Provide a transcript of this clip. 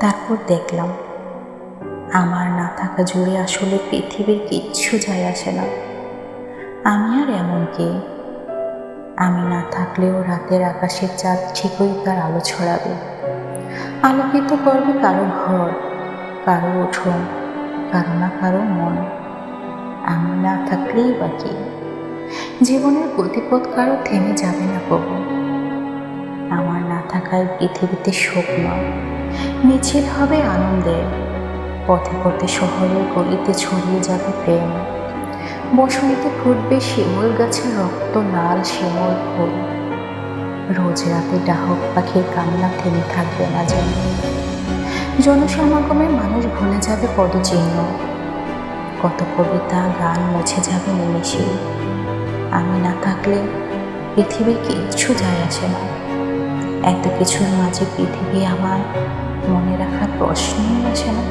তারপর দেখলাম, আমার না থাকা জুড়ে আসলে পৃথিবীর কিচ্ছু যায় আসে না। আমি আর এমন কে? আমি না থাকলেও রাতের আকাশের চাঁদ ঠিকই তার আলো ছড়াবে। আলোকিত করবে কারও ঘর, কারও উঠোন, কারও না কারও মন। আমি না থাকলেই বাকি জীবনের গতিপথ কারও থেমে যাবে না কবু আমার না থাকায় পৃথিবীতে শোক নয়। মিছিল হবে আনন্দের পথে পথে শহরের গলিতে ছড়িয়ে যাবে প্রেম। বসন্তে ফুটবে শিমুল গাছের রক্ত, লাল শিমুল ফুল। রোজ রাতে ডাহক পাখির কান্না থেমে থাকবে না যেন। জনসমাগমে মানুষ ভুলে যাবে পদচিহ্ন। কত কবিতা গান মুছে যাবে নিমেষে। আমি না থাকলে পৃথিবীর কিচ্ছু যায় আসে না। এত কিছুর মাঝে পৃথিবী আমার মনে রাখার প্রশ্নই আসে না।